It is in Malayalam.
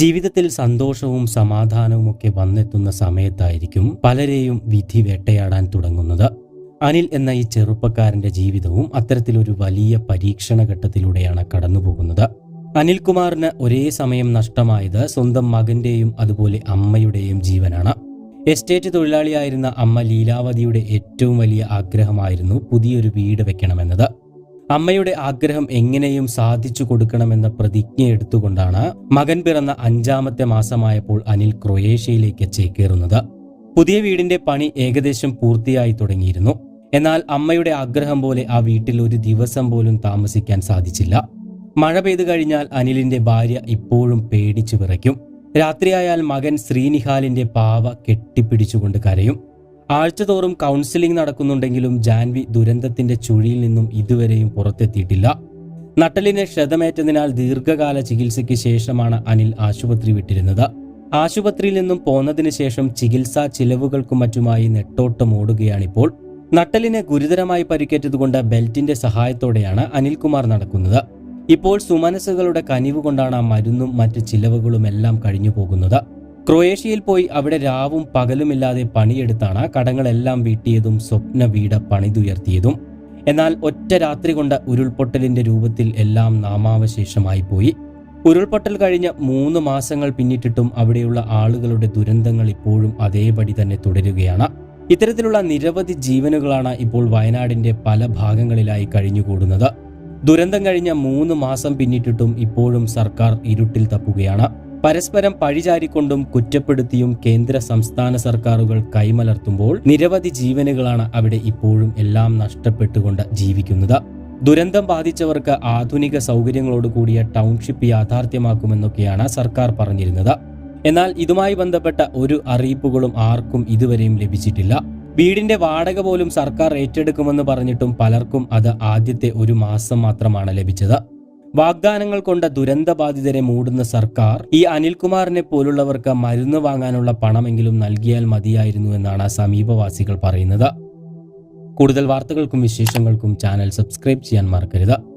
ജീവിതത്തിൽ സന്തോഷവും സമാധാനവും ഒക്കെ വന്നെത്തുന്ന സമയത്തായിരിക്കും പലരെയും വിധി വേട്ടയാടാൻ തുടങ്ങുന്നത്. അനിൽ എന്ന ഈ ചെറുപ്പക്കാരന്റെ ജീവിതവും അത്തരത്തിലൊരു വലിയ പരീക്ഷണ ഘട്ടത്തിലൂടെയാണ് കടന്നുപോകുന്നത്. അനിൽകുമാറിന് ഒരേ സമയം നഷ്ടമായത് സ്വന്തം മകന്റെയും അതുപോലെ അമ്മയുടെയും ജീവനാണ്. എസ്റ്റേറ്റ് തൊഴിലാളിയായിരുന്ന അമ്മ ലീലാവതിയുടെ ഏറ്റവും വലിയ ആഗ്രഹമായിരുന്നു പുതിയൊരു വീട് വെക്കണമെന്നത്. അമ്മയുടെ ആഗ്രഹം എങ്ങനെയും സാധിച്ചു കൊടുക്കണമെന്ന പ്രതിജ്ഞ എടുത്തുകൊണ്ടാണ് മകൻ പിറന്ന അഞ്ചാമത്തെ മാസമായപ്പോൾ അനിൽ ക്രൊയേഷ്യയിലേക്ക് ചേക്കേറുന്നത്. പുതിയ വീടിന്റെ പണി ഏകദേശം പൂർത്തിയായി തുടങ്ങിയിരുന്നു. എന്നാൽ അമ്മയുടെ ആഗ്രഹം പോലെ ആ വീട്ടിൽ ഒരു ദിവസം പോലും താമസിക്കാൻ സാധിച്ചില്ല. മഴ പെയ്തു കഴിഞ്ഞാൽ അനിലിന്റെ ഭാര്യ ഇപ്പോഴും പേടിച്ചു വിറയ്ക്കും. രാത്രിയായാൽ മകൻ ശ്രീനിഹാലിന്റെ പാവ കെട്ടിപ്പിടിച്ചുകൊണ്ട് കരയും. ആഴ്ചതോറും കൗൺസിലിംഗ് നടക്കുന്നുണ്ടെങ്കിലും ജാൻവി ദുരന്തത്തിന്റെ ചുഴിയിൽ നിന്നും ഇതുവരെയും പുറത്തെത്തിയിട്ടില്ല. നട്ടലിനെ ക്ഷതമേറ്റതിനാൽ ദീർഘകാല ചികിത്സയ്ക്ക് ശേഷമാണ് അനിൽ ആശുപത്രി വിട്ടിരുന്നത്. ആശുപത്രിയിൽ നിന്നും പോന്നതിന് ശേഷം ചികിത്സാ ചിലവുകൾക്കും മറ്റുമായി നെട്ടോട്ടം ഓടുകയാണിപ്പോൾ. നട്ടലിന് ഗുരുതരമായി പരിക്കേറ്റതുകൊണ്ട് ബെൽറ്റിന്റെ സഹായത്തോടെയാണ് അനിൽകുമാർ നടക്കുന്നത്. ഇപ്പോൾ സുമനസുകളുടെ കനിവ് കൊണ്ടാണ് മരുന്നും മറ്റ് ചിലവുകളും എല്ലാം കഴിഞ്ഞു പോകുന്നത് ക്രൊയേഷ്യയിൽ പോയി അവിടെ രാവും പകലുമില്ലാതെ പണിയെടുത്താണ് കടങ്ങളെല്ലാം വീട്ടിയതും സ്വപ്ന വീട് പണിതുയർത്തിയതും. എന്നാൽ ഒറ്റ രാത്രി കൊണ്ട് ഉരുൾപൊട്ടലിന്റെ രൂപത്തിൽ എല്ലാം നാമാവശേഷമായി പോയി. ഉരുൾപൊട്ടൽ കഴിഞ്ഞ മൂന്ന് മാസങ്ങൾ പിന്നിട്ടിട്ടും അവിടെയുള്ള ആളുകളുടെ ദുരന്തങ്ങൾ ഇപ്പോഴും അതേപടി തന്നെ തുടരുകയാണ്. ഇത്തരത്തിലുള്ള നിരവധി ജീവനുകളാണ് ഇപ്പോൾ വയനാടിന്റെ പല ഭാഗങ്ങളിലായി കഴിഞ്ഞുകൂടുന്നത്. ദുരന്തം കഴിഞ്ഞ മൂന്ന് മാസം പിന്നിട്ടിട്ടും ഇപ്പോഴും സർക്കാർ ഇരുട്ടിൽ തപ്പുകയാണ്. പരസ്പരം പഴിചാരിക്കൊണ്ടും കുറ്റപ്പെടുത്തിയും കേന്ദ്ര സംസ്ഥാന സർക്കാരുകൾ കൈമലർത്തുമ്പോൾ നിരവധി ജീവനുകളാണ് അവിടെ ഇപ്പോഴും എല്ലാം നഷ്ടപ്പെട്ടുകൊണ്ട് ജീവിക്കുന്നത്. ദുരന്തം ബാധിച്ചവർക്ക് ആധുനിക സൗകര്യങ്ങളോട് കൂടിയ ടൗൺഷിപ്പ് യാഥാർത്ഥ്യമാക്കുമെന്നൊക്കെയാണ് സർക്കാർ പറഞ്ഞിരുന്നത്. എന്നാൽ ഇതുമായി ബന്ധപ്പെട്ട ഒരു അറിയിപ്പുകളും ആർക്കും ഇതുവരെയും ലഭിച്ചിട്ടില്ല. വീടിന്റെ വാടക പോലും സർക്കാർ ഏറ്റെടുക്കുമെന്ന് പറഞ്ഞിട്ടും പലർക്കും അത് ആദ്യത്തെ ഒരു മാസം മാത്രമാണ് ലഭിച്ചത്. വാഗ്ദാനങ്ങൾ കൊണ്ട ദുരന്തബാധിതരെ മൂടുന്ന സർക്കാർ ഈ അനിൽകുമാറിനെ പോലുള്ളവർക്ക് മരുന്ന് വാങ്ങാനുള്ള പണമെങ്കിലും നൽകിയാൽ മതിയായിരുന്നു എന്നാണ് സമീപവാസികൾ പറയുന്നത്. കൂടുതൽ വാർത്തകൾക്കും വിശേഷങ്ങൾക്കും ചാനൽ സബ്സ്ക്രൈബ് ചെയ്യാൻ മറക്കരുത്.